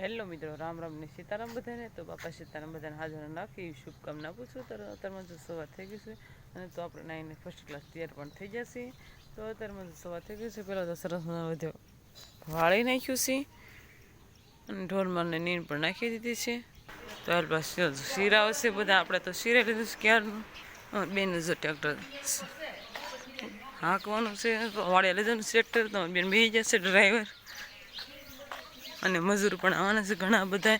Hello મિત્રો, રામ રામ ને સીતારામ બધાને. તો બાપા સીતારામ બધાને હાજર નાખી શુભકામના પૂછું. તો અત્યારમાં જો સવાર થઈ ગઈ છે અને તો આપણે નાઈને ફર્સ્ટ ક્લાસ તૈયાર પણ થઈ જશે. તો અત્યારમાં જો સવાર થઈ ગઈ છે, પહેલાં તો સરસ મજાનો બધો વાળી નાખ્યું છે અને ઢોલમારને નીણ પણ નાખી દીધી છે. તો હાલ પાસે શીરા હશે બધા. આપણે તો શીરા લીધું છે ક્યારનું? બેન જો ટ્રેક્ટર હાંકવાનું છે. વાળે લીધું ટ્રેક્ટર તો બેન બેસી જશે ડ્રાઈવર અને મજૂર પણ આવવાના છે ઘણા બધા.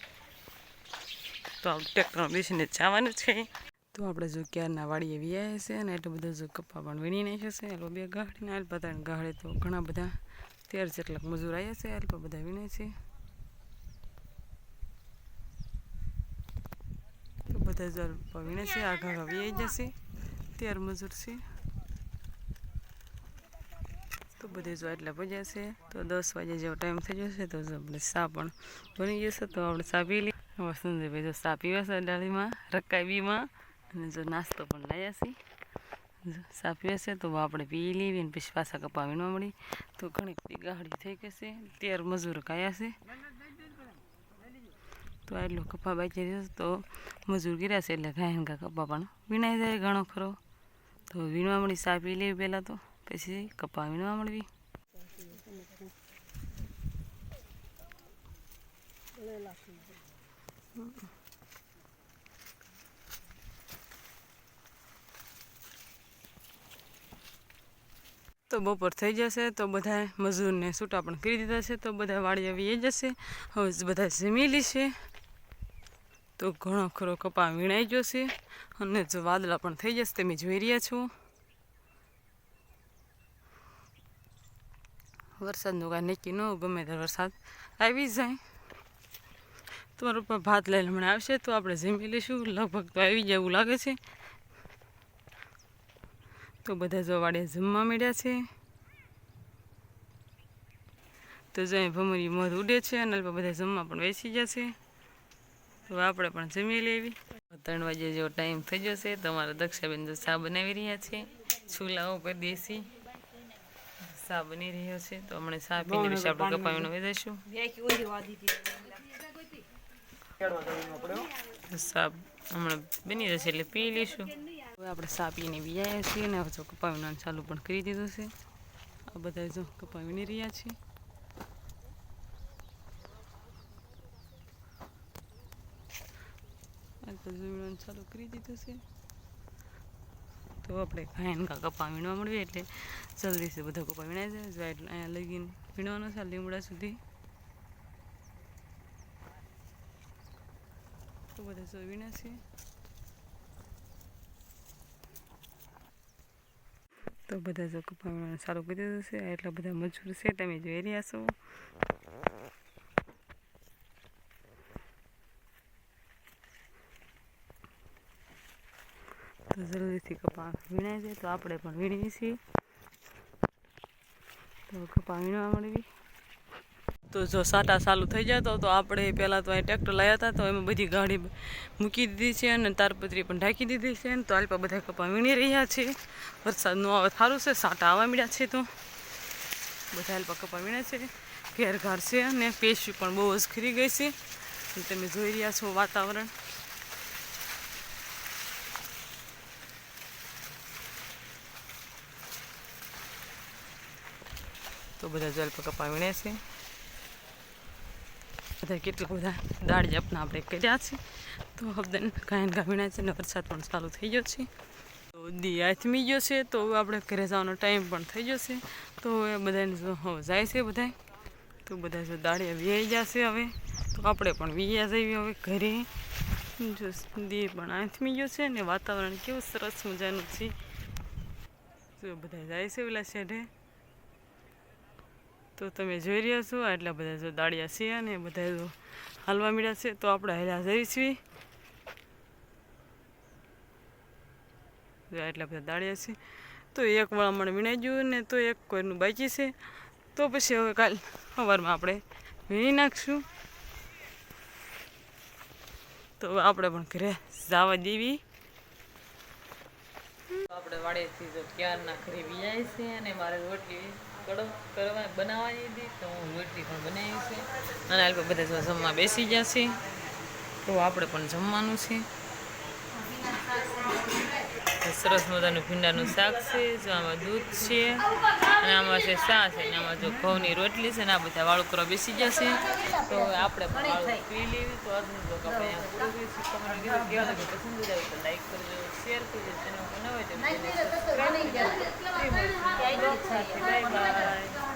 તો આપણે ટ્રેક્ટરમાં બેસીને જવાનું છે. તો આપણે જો ક્યારના વાડીએ વ્યાય છે અને એટલું બધું જો કપ્પા પણ વીણી નાખ્યો છે. એલો બે ગાડીને આલ બધા ગાળે તો ઘણા બધા તેર જેટલા મજૂર આવ્યા છે. અલ્પ બધા વીણે છે. તો બધા જો વીણે છે. આ આગળ વ્યાઈ જશે. તેર મજૂર છે. તો બધે જો એટલા પૂજા છે, તો દસ વાગે જેવો ટાઈમ થઈ જશે તો આપણે સા પણ બની જશે તો આપણે સા પી લઈએ. હવે સંજયભાઈ જો સા પીવા છે ડાળીમાં રકાબીમાં, અને જો નાસ્તો પણ લાવ્યા છે. જો પીવાશે તો આપણે પી લેવી અને પછી પાછા કપા વીણવા મળી તો ઘણી બધી ગાડી થઈ ગઈ છે તેર મજૂર કાયા છે. તો આટલો કપા બાકી રહ્યો તો મજૂર ગીર્યા છે એટલે ગાયન કા કપા પણ વીણાઈ જાય ઘણો ખરો. તો વીણવા મળી સા પી લેવી પહેલાં તો. પછી કપાવીને મળવી તો બપોર થઈ જશે તો બધા મજૂરને છૂટા પણ કરી દીધા છે તો બધા વાડી આવી જશે હવે બધા જમી લેશે તો ઘણો ખરો કપા વીણાઈ જશે અને જો વાદળા પણ થઈ જશે તમે જોઈ રહ્યા છો વરસાદનું કાંઈ નક્કી ન ગમે ત્યારે વરસાદ આવી જાય. તમારો પપ્પા ભાત લઈને હમણાં આવશે તો આપણે જમી લઈશું. લગભગ તો આવી જાય એવું લાગે છે. તો બધા જો વાડે જમવા મળ્યા છે. તો જો ભમરી મધ ઉડે છે અને બધા જમવા પણ બેસી જશે તો આપણે પણ જમી લેવી. ત્રણ વાગે જેવો ટાઈમ થઈ જશે. તમારા દક્ષાબેન જો ચા બનાવી રહ્યા છે. ચૂલા પર દેશી ચા બની રહ્યો છે. તો હમણાં સા પીને પછી આપણે કપાવીને વહી જઈશું સા હમણાં બની જશે એટલે પી લઈશું. હવે આપણે સા પીને બી આવ્યા છીએ અને હવે જો કપાવીને ચાલુ પણ કરી દીધું છે. આ બધા જો કપાવીને રહ્યા છીએ. આ તો ચાલુ કરી દીધું છે. તો આપણે ખાઈને કા કપા વીણવા મળીએ એટલે જલ્દીથી બધા કપા વીણાઈ જાય, જો એટલે અહીંયા લગીને વીણવાનો છે, લીમડા સુધી. તો બધા જો વીણા છે. તો બધા જો કપા સારું કરી દીધું છે એટલા બધા મજૂર છે, તમે જોઈ રહ્યા છો. જલ્દીથી કપા વીણાય છે, તો આપણે પણ વીણીએ છીએ. તો કપા વીણવા મળવી તો જો સાટા ચાલુ થઈ જતો તો આપણે પહેલાં તો અહીં ટ્રેક્ટર લાવ્યા હતા, તો એમાં બધી ગાડી મૂકી દીધી છે અને તારપત્રી પણ ઢાંકી દીધી છે અને તો આલ્પા બધા કપા વીણી રહ્યા છે. વરસાદ નો આવે સારું છે, સાટા આવવા મળ્યા છે તો. બધા આલ્પા કપા વીણે છે. ઘેર ઘર છે અને પેશી પણ બહુ જ ખરી ગઈ છે. તમે જોઈ રહ્યા છો વાતાવરણ. તો બધા જલ કપા વીણે છે. બધા કેટલા બધા દાળી આપના આપણે કર્યા છે. તો હબદન ગાયન ગા છે ને વરસાદ પણ ચાલુ થઈ ગયો છે. તો દી આથમી ગયો છે, તો આપણે ઘરે જવાનો ટાઈમ પણ થઈ ગયો છે. તો હવે બધાને જાય છે બધા તો બધા જો દાળીએ વ્યાઈ જશે હવે. તો આપણે પણ વ્યા જઈએ હવે ઘરે. જો દી પણ આથમી ગયો છે ને વાતાવરણ કેવું સરસ મજાનું છે. જો બધા જાય છે ઓલા શેઢે. તો તમે જોઈ રહ્યા છો, આટલા બધા જો દાળિયા છે અને બધા જો હાલવા મળ્યા છે, તો આપણે હાલ્યા જઈશું. જો આટલા બધા દાળિયા છે, તો એક વળામણ વીણાઈ ગયું ને તો એક કોઈનું બાકી છે. તો પછી હવે કાલ સવારમાં આપણે વીણી નાખશું. તો આપણે પણ ઘરે જવા દેવી. આપણે વાડેથી જો ક્યારના ઘરે વી જાય છે અને મારે રોટલી કડક કરવા બનાવવાની હતી તો હું રોટલી પણ બનાવી છે. અને આ બધા જમવા બેસી છે. તો આપણે પણ જમવાનું છે. સરસ મજાનું ભીંડાનું શાક છે, જો આમાં દૂધ છે, અને આમાં છે શા છે, અને આમાં જો ઘઉંની રોટલી છે ને આ બધા વાળુકરો બેસી જશે તો આપણે પણ વાળું પી લેવી. તો આજનું બ્લોગ આપણે અહીંયા પૂરો